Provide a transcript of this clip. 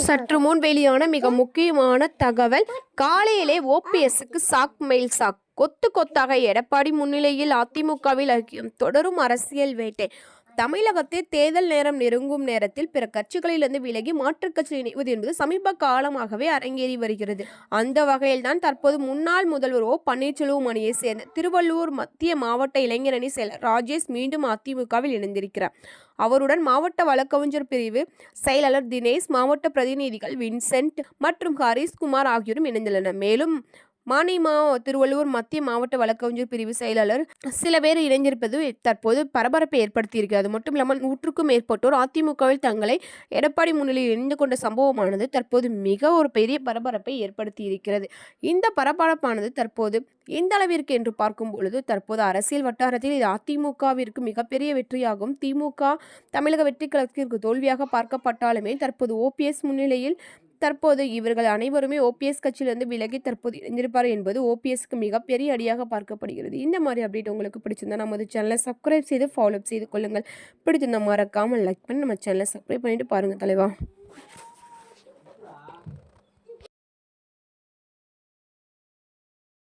சற்று முன் வெளியான மிக முக்கியமான தகவல் காலையிலே ஓபிஎஸ்க்கு சாக் மெயில் சாக் கொத்து கொத்தாக எடப்பாடி முன்னிலையில் அதிமுகவில் ஐக்கியம். தொடரும் அரசியல் வேட்டை. தமிழகத்தில் தேர்தல் நேரம் நெருங்கும் நேரத்தில் பிற கட்சிகளிலிருந்து விலகி மாற்றுக் கட்சியில் இணைவது என்பது சமீப காலமாகவே அரங்கேறி வருகிறது. அந்த வகையில்தான் தற்போது முன்னாள் முதல்வர் ஓ. பன்னீர்செல்வம் அணியை சேர்ந்த திருவள்ளூர் மத்திய மாவட்ட இளைஞரணி செயலர் ராஜேஷ் மீண்டும் அதிமுகவில் இணைந்திருக்கிறார். அவருடன் மாவட்ட வழக்கறிஞர் பிரிவு செயலாளர் தினேஷ் மாவட்ட பிரதிநிதிகள் வின்சென்ட் மற்றும் ஹரிஷ்குமார் ஆகியோரும் இணைந்துள்ளனர். மேலும் மானிமா திருவள்ளூர் மத்திய மாவட்ட வழக்கறிஞர் பிரிவு செயலாளர் சில பேர் இணைந்திருப்பது தற்போது பரபரப்பை ஏற்படுத்தியிருக்கு. அது மட்டும் இல்லாமல் நூற்றுக்கும் மேற்பட்டோர் அதிமுகவில் தங்களை எடப்பாடி முன்னிலையில் இணைந்து கொண்ட சம்பவமானது தற்போது மிக ஒரு பெரிய பரபரப்பை ஏற்படுத்தி இருக்கிறது இந்த பரபரப்பானது தற்போது எந்த அளவிற்கு என்று பார்க்கும் பொழுது தற்போது அரசியல் வட்டாரத்தில் இது அதிமுகவிற்கு மிகப்பெரிய வெற்றியாகும். திமுக தமிழக வெற்றி கழகத்திற்கு தோல்வியாக பார்க்கப்பட்டாலுமே தற்போது ஓபிஎஸ் முன்னிலையில் தற்போது இவர்கள் அனைவருமே ஓபிஎஸ் கட்சியிலிருந்து விலகி தற்போது இணைந்திருப்பார் என்பது ஓபிஎஸ்க்கு மிகப்பெரிய அடியாக பார்க்கப்படுகிறது. இந்த மாதிரி அப்டேட் உங்களுக்கு பிடிச்சிருந்தா நமது சேனலை சப்ஸ்கிரைப் செய்து ஃபாலோ செய்து கொள்ளுங்கள். பிடிச்சிருந்தா மறக்காமல் லைக் பண்ணி நம்ம சேனலை சப்ஸ்கிரைப் பண்ணிட்டு பாருங்கள் தலைவா.